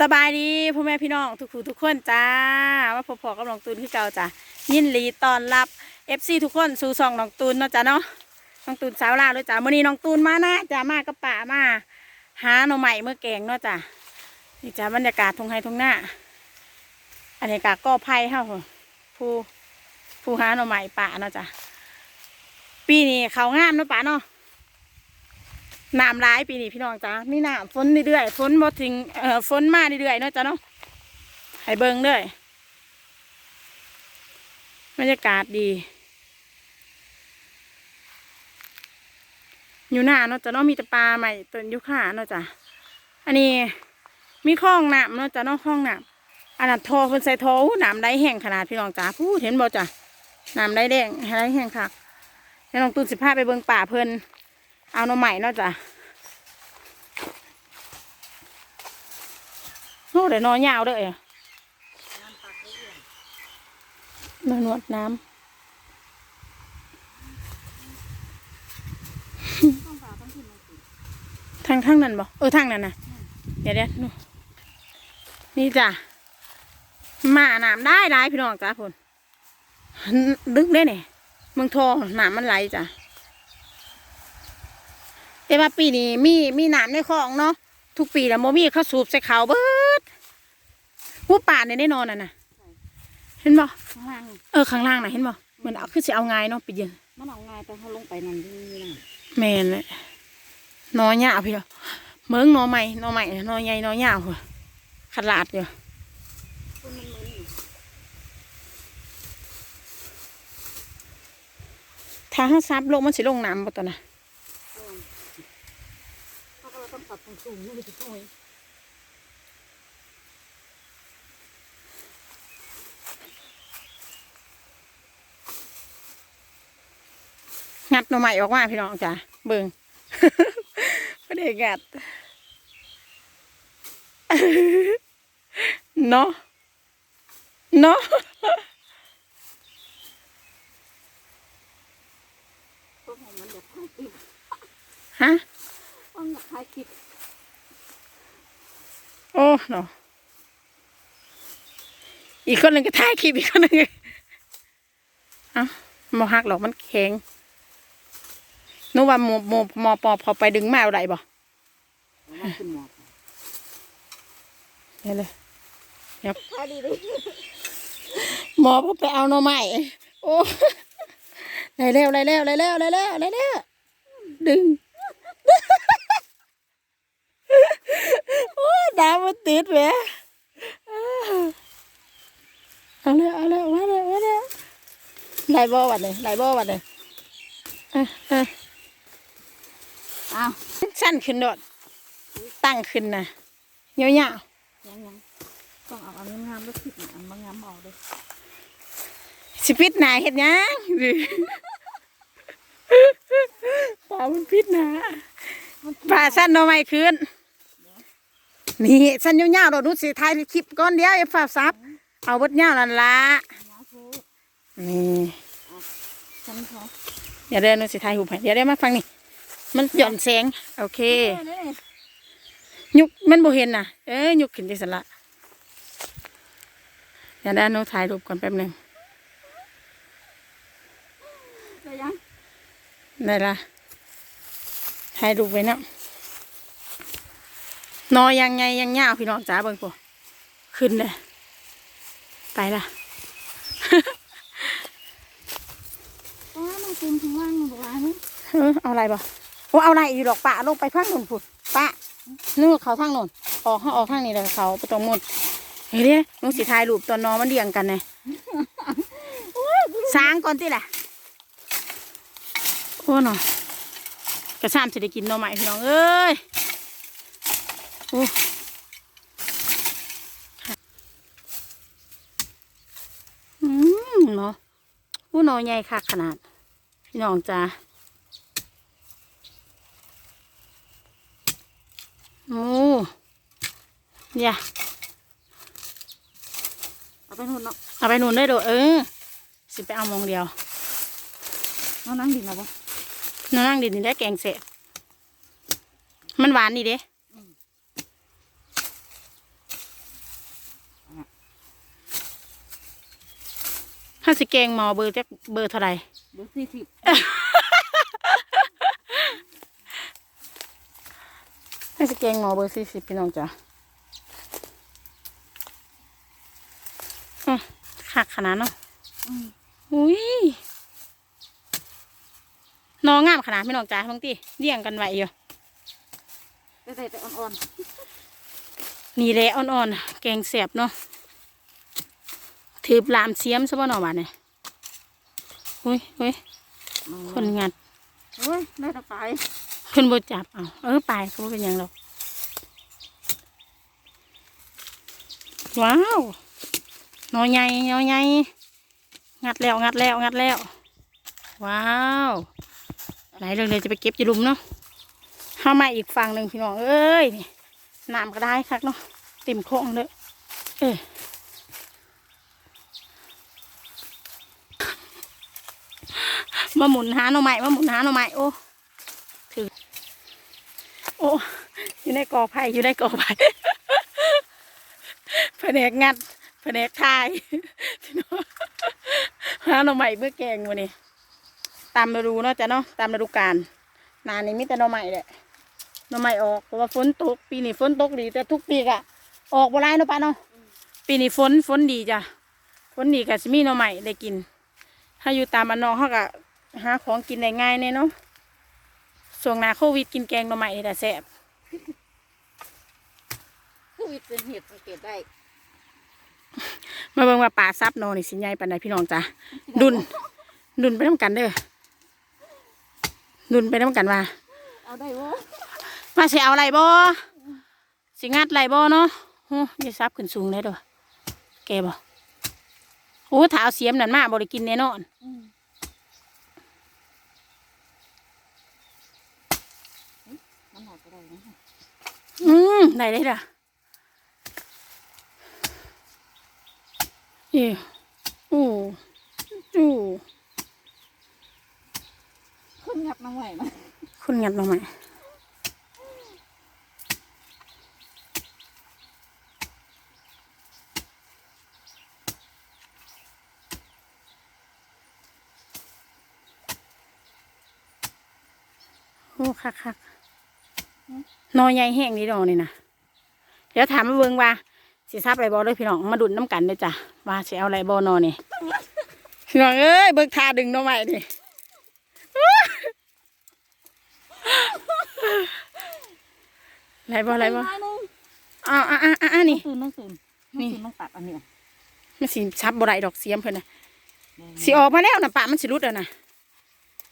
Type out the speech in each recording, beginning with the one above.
สบายดีพ่อแม่พี่น้องทุกผู้ทุกคนจ้าว่าพอๆกับน้องตูนคือเก่าจ้ะยินดีต้อนรับ FC ทุกคนสู่ซองน้องตูนเนาะจ้ะเนาะน้องตูนสาวลาวด้วยจ้ะมื้อนี้น้องตูนมานะจ้ามากับป่ามา หาหน่อใหม่เมื่อแกงเนาะจ้ะนี่จ้ะบรรยากาศทงไฮทงหน้าอันนี้กาก็ไผ่เฮาผู้ผู้หาหน่อใหม่ป่าเนาะจ้ะปีนี้เขางามเนาะป่าเนาะ น้ำร้ายปีนี้พี่น้องจ้ามีน้ำฝนเรื่อยๆฝนบ่ถึงเอ่อฝนมาเรื่อยๆเนาะจ้าเนาะให้เบิ่งเด้อยบรรยากาศดี อยู่หน้าเนาะจ้าเนาะมีแต่ปลาใหม่ต้นยุค่าเนาะจ้าอันนี้มีคลองน้ำเนาะจ้าเนาะคลองน้ำอันนั้นทอเพิ่นใส่ทอน้ำได้แห้งขนาดพี่น้องจ้าพูดเห็นบ่จ้าน้ำได้แดงได้แห้งคักแล้วน้องตุ้นสิพาไปเบิ่งป่าเพิ่น เอาหน่อใหม่เนาะจ้ะโอ้เดี๋ยวนอนยาวเลยอะนอนนวดน้ำทางทางนั้นบ่เออทางนั้นนะเดี๋ยวเดี๋ยวนู่นนี่จ้ะมาน้ำได้ได้พี่น้องจ้ะพนดึกได้เนี่ยเมืองทองน้ำมันไหลจ้ะ แต่ว่าปีนี้มีมีน้ำในคลองเนาะทุกปีแล้วโมมีเขาสูบใส่เขาเบิดผู้ป่าเนี่ยได้นอนน่ะนะเห็นบ่ข้างล่างเออข้างล่างน่ะเห็นบ่เหมือนเอาคือสิเอาไงายเนาะไปเย็นมันเอาง่ายแต่เขาลงไปนั่นนี่นะแม่นเลยนอหญ้าพี่เนาะเมืองนอใหม่นอใหม่นอใหญ่นอหญ้าหัวขลาดอยู่คนมันมึนถ้าเขาซับลงมันสิลงน้ำบ่ตัวน่ะ เขาก็ต้องปรับตรงสูงนี่ไปช่วยงัดหน่อใหม่ออกมาพี่น้องจ้ะเบิ่งไม่ได้งัดเนาะเนาะฮะ ต้องอยากถ่ายคลิปโอ้เนาะอีกคนหนึ่งก็ถ่ายคลิปอีกคนหนึ่งก็เอ้าหมอหักหรอกมันแข็งนึกว่าหมอหมอหมอปอบเขาไปดึงมาเอาไรบ่มันขึ้นหมอกเดี๋ยวเลยถ่ายดีเลยหมอพอไปเอาหน่อไม้โอ้ไรเร็วไรเร็วไรเร็วไรเร็วไรเร็วดึง โอ้ยน้ำมันติดแหมเอาเลยเอาเลยมาเลยมาเลยไล่บ่อวันเลยไล่บ่อวันเลยเอะเอะอ้าวสั้นขึ้นโดดตั้งขึ้นนะเยอะๆยังยังต้องเอาอันงามๆแล้วคลิปน่ะอันบางงามเอาเลยสิปิดหนาเห็ดหยังปลามันปิดหนาปลาสั้นเอาไม่คืน นี่สั้นยาวๆเราดูสิถ่ายคลิปก้อนเดียวไอ้ฟ้าซับเอาเบดยาวนั่นละยาคูนี่ฉันเขาเดี๋ยวเดินดูสิถ่ายหูปให้เดี๋ยวเดี๋ยวมาฟังนี่มันหย่อนแสงโอเคเอ้ยยุกมันบ่เห็นน่ะ เอ้ยยุกขึ้นที่สละเดี๋ยวได้หนูถ่ายรูปก่อนแป๊บหนึงได้ยังได้ละถ่ายรูปไว้เนาะ นอยังไงยังยาวพี่น้องจ๋าเบิ่งพวขึ้นเลยไปละอ้าวมันเป็นข้างล่างบอกว่านี่เออเอาอะไรบ่โอ้เอาอะไรอยู่ดอกปะลงไปข้างโน้นพุ่นปะนึกว่าเขาทางโน้นออกเขาออกทางนี้เลยเขาไปตรงหมดเฮ้ยเด้หนูสิถ่ายรูปตอนนอนมันเรียงกันไงสร้างก่อนที่แหละโอ้เนาะกระซ้ำสิได้กินหน่อใหม่พี่น้องเอ้ยโอ้อืมเนาะอู้หนอใหญ่คักขนาด พี่น้องจ้าโอ้ยเอาไปนู่นเนาะ เอาไปนู่นได้โดดเออ สิไปเอามองเดียวเอานั่งดินเอาปะน้องนั่งดินนี่ได้แกงเสร็จมันหวานนี่เด้ ห้าสิแกงหมอเบอร์จักเบอร์เท่าไหร่เบอร์สี่สิบห้าสิแกงหมอเบอร์สี่สิบพี่น้องจ้ะอืมคักขนาดเนาะอืมอุ้ยนองงามขนาดพี่น้องจ้ะบางทีเลี้ยงกันไว้อยู่แต่แต่แต่อ่อนนี่แหละอ่อนๆแกงเสียบเนาะ ถือลามเสียมซะบ่เนาะบาดเนี่ยอุ้ยอุ้ยๆคนงัดเฮ้ยได้ตะไปเพิ่นบ่จับเอาเออไปก็บ่เป็นหยังหรอกว้าวหนอใหญ่หนอใหญ่งัดแล้วงัดแล้วงัดแล้ว ว้าวไหลเลยเลยจะไปเก็บจะลุมเนาะเข้ามาอีกฝั่งหนึ่งพี่น้องเอ้ยนี่น้ำก็ได้คักเนาะเต็มโค้งเลยเออ มาหมุนหาหน่อไม้มาหมุนหาหน่อไม้โอ้ถือโอ้อยู่ในกอไผ่อยู่ในกอไผ่แผนกงัดแผนกทายพี่น้อหาหน่อไม้เมื่อแกงวันนี้ตามฤดูเนาะจ้ะเนาะตามฤดูกาลนานี้มีแต่หน่อไม้แหละหน่อไม้ออกเพราะว่าฝนตก ปีนี้ฝนตกดี แต่ทุกปีกะออกบ่ไรเนาะป้าเนาะปีนี้ฝนฝนดีจ้ะฝนดีกะสิมีหน่อไม้ได้กินถ้าอยู่ตามอันนอกเขากะ หาของกินได้ง่ายแน่เนาะช่วงหน้าโควิดกินแกงหน่อไม้นี่แหละแซ่บคือวิตเป็นเหตุสังเกตได้ มาเบิ่งว่าปลาซับโนนี่สิใหญ่ปานใดพี่น้องจ้ะดุน ดุนไปน้ำกันเด้อดุนไปน้ำกันว่าเอาได้วะมาสิเอาอะไรบ่สิงัดอะไรบ่เนาะโอ้ยซับขึ้นสูงเลยเด้อแกบ่โอ้ถ้าเอาเสียมนั่นมาบ่ได้กินแน่นอนอืมมันหอดก็ได้นะ อืมได้เลยเด้อเอ้ยอู้อู้คนงับมาใหม่มาคุณงัดมาใหม่โอ้คักคัก นอใหญ่แห้งนี่ดอกนี่นะเดี๋ยวถามมาเบิ่งว่าสิซับอะไรบอเลยพี่น้องมาดุนน้ำกันเด้อจ้ะว่าสิเอาอะไรบอนอนี่พี่น้องเอ้ยเบิกทาดึงหน้อใหม่ดิไรบ่ไรบ่น้อยนึงอ้าวอะอะอะอะนี่ตื่นต้องตื่นนี่นี่ต้องตัดอันนี้มันสิซับบ่ได้ดอกเสียมเพิ่นน่ะสิออกมาแล้วน่ะปะมันสิรุดแล้วน่ะ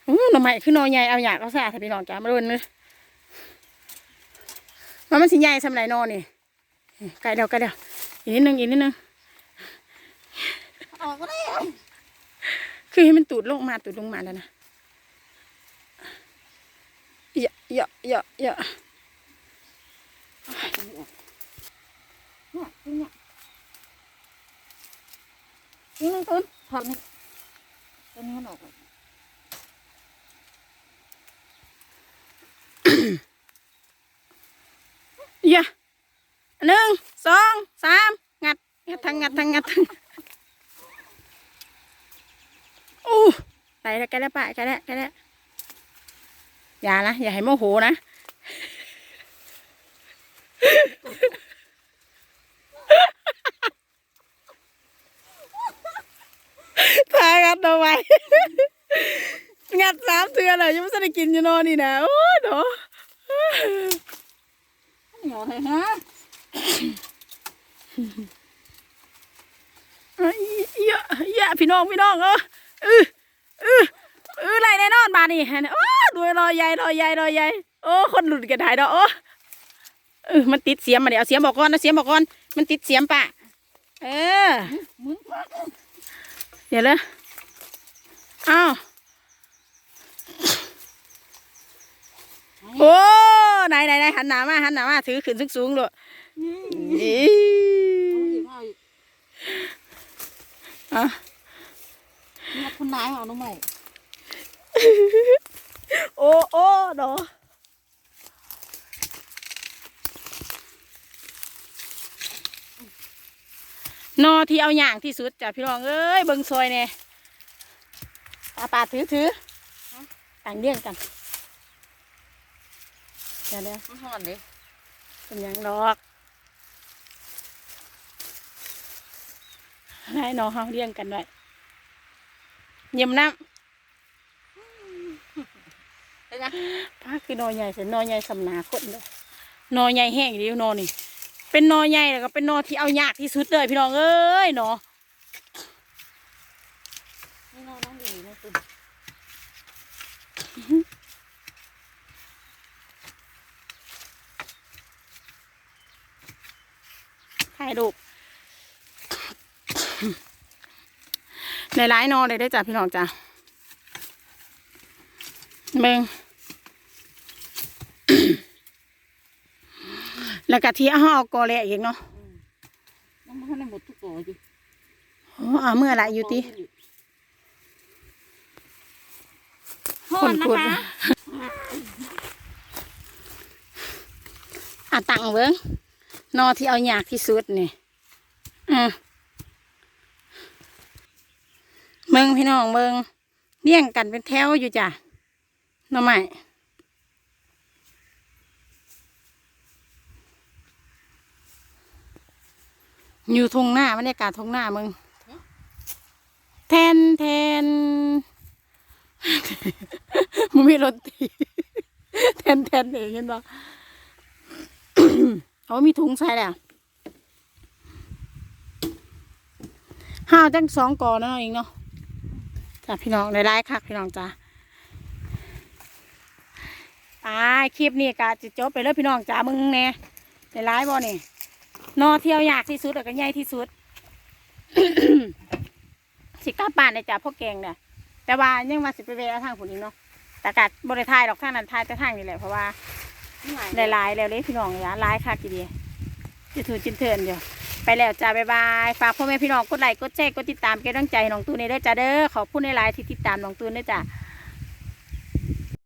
อู้หน่อไม้คือหน่อใหญ่เอาอยากเอาซะถ้าพี่น้องจ้ามาดูนี่ ว่ามันสิใหญ่สำไรนอนี่ไกลเดียวไกลเดียวอีกนิดนึงอีกนิดนึงออกก็ได้คือให้มันตูดลงมาตูดลงมาแล้วนะเยอะเยอะเยอะเยอะตัดตรงนี้ออกเนี่ยตรงเนี้ยนี่นึงต้นถอดนี่ตัวนี้มันออกก่อน เยอะหนึ่งสองสามงัดงัดทั้งงัดทั้งงัดทั้งอู้ไปแล้วแกแล้วปะแกแล้วแกแล้วอย่านะอย่าให้โมโหนะทายงัดเอาไว้งัดสามเทือเลยยังไม่ได้กินอยู่นอนนี่นะโอ้ยเนาะ เยวเลยฮะเอ้ยอะเยอะพี่น้องพี่น้องเออเออเออเออไรแน่นอนบานี่โอ้ด้วยรอยใหญ่รอยใหญ่รอยใหญ่โอ้คนหลุดกันถ่ายดอกโอ้เออมันติดเสียมมาเดี๋ยวเสียมบอกก่อนนะเสียมบอกก่อนมันติดเสียมปะเออเดี๋ยวเลยอ้าวโอ้ หนไหนไหนหันหน้ามาหันหน้ามาถือขึ้นสูงสูงๆเลยอีเอาอีกเอาอีกอะเนี่ยคุณนายเอาน้องใหม่โอ้โอ้ดอหนอที่เอาอย่างที่สุดจ้ะพี่น้องเอ้ยเบิ่งซอยเนี่ยอาปาถือถือต่างเลี่ยงกัน เดี๋ยวเดี๋ยวมันห่อนเลยเป็นหยังดอกให้น้องเขาเลี้ยงกันด้วยเยี่ยมน้ได้ยังำป้าคือนอใหญ่เสียนอใหญ่สำนาคนเลยนอใหญ่แห้งดีนอนี่ เป็นนอใหญ่แล้วก็เป็นนอที่เอายากที่สุดเลยพี่น้องเอ้ยนอนี่นอนน้องดีนะตุน ถ่ายรูปในร้ายๆนอเลยได้อจ้ะพี่น้องจ้ะเบิงแล้วก็ที่เอาเอากอแลอีกเนาะน้ำมันให้หมดทุกตัวอยู่โอ้เอาเมื่อไหรอยู่ติห่อนนะคะอะตังเบิ้ง นอที่เอายากที่สุดนี่อืมเบิงพี่น้องเบิงเลี้ยงกันเป็นแถวอยู่จ้ะหน่อไม้อยู่ทงหน้าบรรยากาศทงหน้ามึงแทนแทนมึงไมีรถตีแทนแทนเองเห็นปะ เขามีถุงใส่แล้วห้าวจังสองกอเนาะเองเนาะจ้ะพี่น้องในไลฟ์คักพี่น้องจ้ะไปคลิปนี้ก็จะจบไปเลยพี่น้องจ้ามึงแน่ในไลฟ์บ่นี่นอเที่ยวยากที่สุดแล้วก็ใหญ่ที่สุด สิกลับบ้านในจ้ะพ่อแกงเนี่ยแต่ว่ายังมาสิไปเวะทางผุนอีกเนาะแต่กัดบริทายดอกทางนั้นทายแต่ทางนี่แหละเพราะว่า หลายๆแล้วเลยพี่น้องอย่าหลายค่ะทีเดียจะถือจินเทินอยู่ไปแล้วจ้าบ๊ายบายฝากพ่อแม่พี่น้องกดไลค์กดแชร์กดติดตามเป็นกำลังใจน้องตูนในเด้อจ้าเด้อขอบคุณในไลน์ที่ติดตามน้องตูนด้วยจ้า